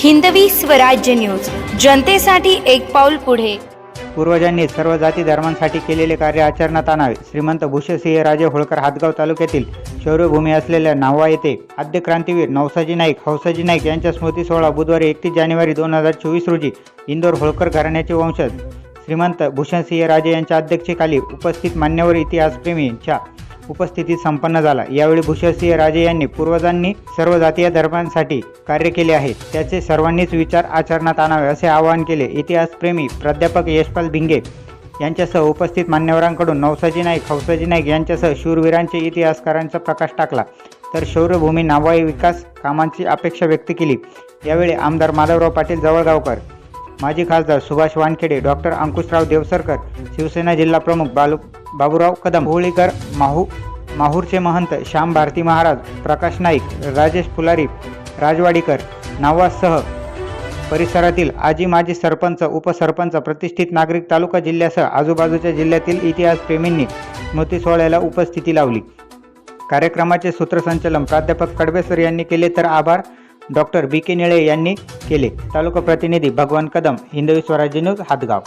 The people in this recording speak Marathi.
हिंदवी स्वराज्य न्यूज. जनतेसाठी एक पाऊल पुढे. पूर्वजांनी सर्व जाती धर्मांसाठी केलेले कार्य आचरणात आणावे. श्रीमंत भूषसिंह राजे होळकर हातगाव तालुक्यातील शौर्यभूमी असलेल्या नावा येथे आद्य क्रांतीवीर नवसाजी नाईक हौसाजी नाईक यांच्या स्मृती सोहळा बुधवारी एकतीस जानेवारी दोन हजार चोवीस रोजी इंदोर होळकर घराण्याचे वंशज. श्रीमंत भूषणसिंह राजे यांच्या अध्यक्षतेखाली उपस्थित मान्यवर इतिहासप्रेमींच्या उपस्थितीत संपन्न झाला. यावेळी भूषणसिंह राजे यांनी पूर्वजांनी सर्व जातीय धर्मांसाठी कार्य केले आहे. त्याचे सर्वांनीच विचार आचरणात आणावे असे आवाहन केले. इतिहासप्रेमी प्राध्यापक यशपाल भिंगे यांच्यासह उपस्थित मान्यवरांकडून नवसाजी नाईक हौसाजी नाईक यांच्यासह शूरवीरांचे इतिहासकारांचा प्रकाश टाकला. तर शौर्यभूमी नावाई विकास कामांची अपेक्षा व्यक्त केली. यावेळी आमदार माधवराव पाटील जवळगावकर माजी खासदार सुभाष वानखेडे डॉक्टर अंकुशराव देवसरकर शिवसेना जिल्हा प्रमुख बालू बाबूराव कदम होळीकर माहू माहूरचे महंत श्याम भारती महाराज प्रकाश नाईक राजेश फुलारी राजवाडीकर नावासह परिसरातील आजी माजी सरपंच उपसरपंच प्रतिष्ठित नागरिक तालुका जिल्ह्यासह आजूबाजूच्या जिल्ह्यातील इतिहासप्रेमींनी स्मृती सोहळ्याला उपस्थिती लावली. कार्यक्रमाचे सूत्रसंचालन प्राध्यापक कडबेसर यांनी केले तर आभार. डॉक्टर बी के निळे यांनी केले. तालुका प्रतिनिधी भगवान कदम हिंदवी स्वराज्य न्यूज हातगाव.